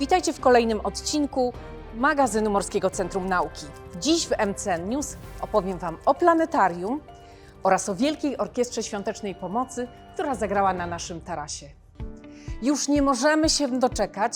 Witajcie w kolejnym odcinku magazynu Morskiego Centrum Nauki. Dziś w MCN News opowiem Wam o planetarium oraz o Wielkiej Orkiestrze Świątecznej Pomocy, która zagrała na naszym tarasie. Już nie możemy się doczekać,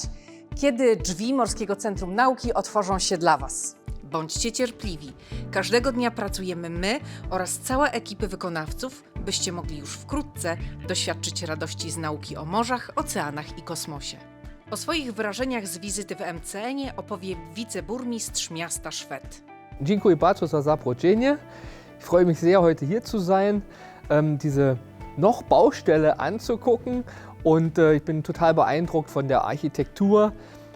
kiedy drzwi Morskiego Centrum Nauki otworzą się dla Was. Bądźcie cierpliwi. Każdego dnia pracujemy my oraz cała ekipy wykonawców, byście mogli już wkrótce doświadczyć radości z nauki o morzach, oceanach i kosmosie. O swoich wrażeniach z wizyty w MCN-ie opowie wiceburmistrz miasta Szwed. Dziękuję bardzo za zaproszenie. Ich freue mich sehr, heute hier zu sein, ähm, diese noch Baustelle anzugucken. Und äh, ich bin total beeindruckt von der Architektur.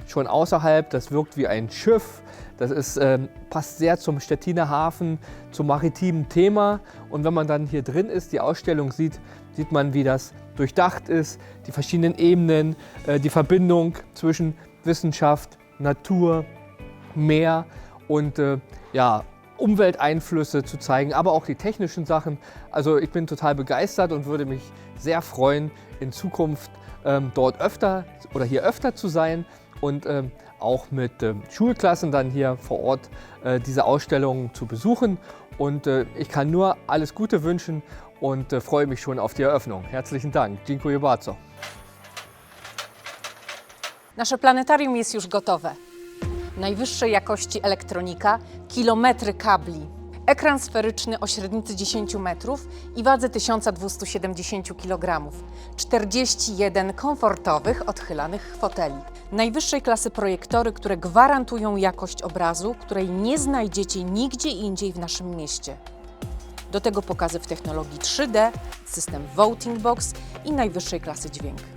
Schon außerhalb, das wirkt wie ein Schiff. Das ist, ähm, passt sehr zum Stettiner Hafen, zum maritimen Thema. Und wenn man dann hier drin ist, die Ausstellung sieht, sieht man, wie das durchdacht ist, die verschiedenen Ebenen, äh, die Verbindung zwischen Wissenschaft, Natur, Meer und äh, ja, Umwelteinflüsse zu zeigen, aber auch die technischen Sachen. Also ich bin total begeistert und würde mich sehr freuen, in Zukunft ähm, dort öfter oder hier öfter zu sein und ähm, auch mit ähm, Schulklassen dann hier vor Ort äh, diese Ausstellungen zu besuchen. Und äh, ich kann nur alles Gute wünschen und äh, freue mich schon auf die Eröffnung. Herzlichen Dank. Dziękuję bardzo. Nasze planetarium jest już gotowe. Najwyższej jakości elektronika, kilometry kabli, ekran sferyczny o średnicy 10 metrów i wadze 1270 kg, 41 komfortowych, odchylanych foteli. Najwyższej klasy projektory, które gwarantują jakość obrazu, której nie znajdziecie nigdzie indziej w naszym mieście. Do tego pokazy w technologii 3D, system Voting Box i najwyższej klasy dźwięk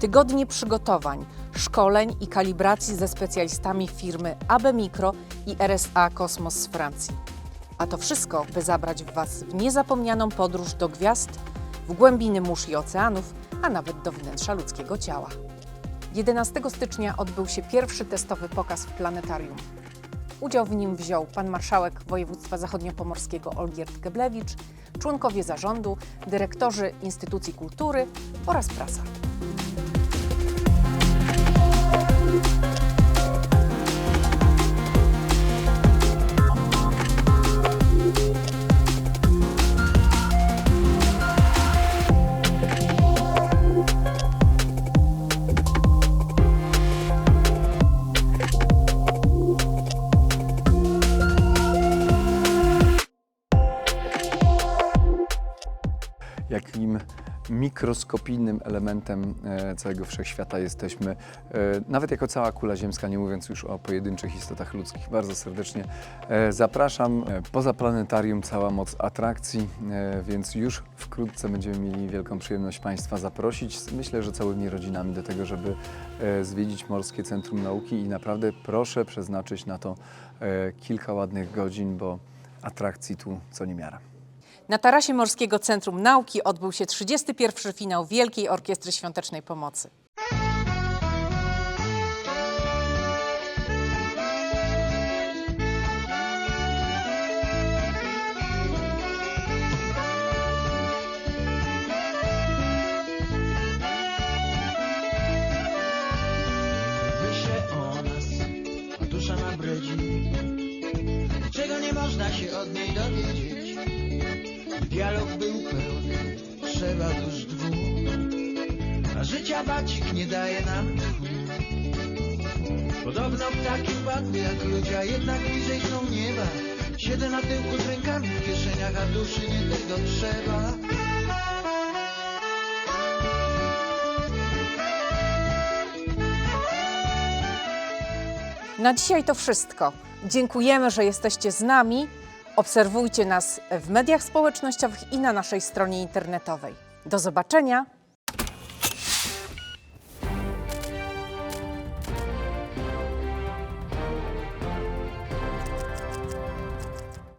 tygodnie przygotowań, szkoleń i kalibracji ze specjalistami firmy AB Micro i RSA Kosmos z Francji. A to wszystko, by zabrać Was w niezapomnianą podróż do gwiazd, w głębiny mórz i oceanów, a nawet do wnętrza ludzkiego ciała. 11 stycznia odbył się pierwszy testowy pokaz w planetarium. Udział w nim wziął pan marszałek województwa zachodniopomorskiego Olgierd Geblewicz, członkowie zarządu, dyrektorzy instytucji kultury oraz prasa. Jakim mikroskopijnym elementem e, całego wszechświata jesteśmy, e, nawet jako cała kula ziemska, nie mówiąc już o pojedynczych istotach ludzkich. Bardzo serdecznie e, zapraszam. Poza planetarium cała moc atrakcji, więc już wkrótce będziemy mieli wielką przyjemność Państwa zaprosić, myślę, że całymi rodzinami do tego, żeby zwiedzić Morskie Centrum Nauki i naprawdę proszę przeznaczyć na to kilka ładnych godzin, bo atrakcji tu co niemiara. Na tarasie Morskiego Centrum Nauki odbył się 31. finał Wielkiej Orkiestry Świątecznej Pomocy. Dialog był pełny, trzeba dusz dwóch A życia bacik nie daje nam Podobno ptaki wpadły jak ludzie, a jednak bliżej są nieba Siedzę na tyłku z rękami w kieszeniach, a duszy nie tego trzeba Na dzisiaj to wszystko. Dziękujemy, że jesteście z nami. Obserwujcie nas w mediach społecznościowych i na naszej stronie internetowej. Do zobaczenia!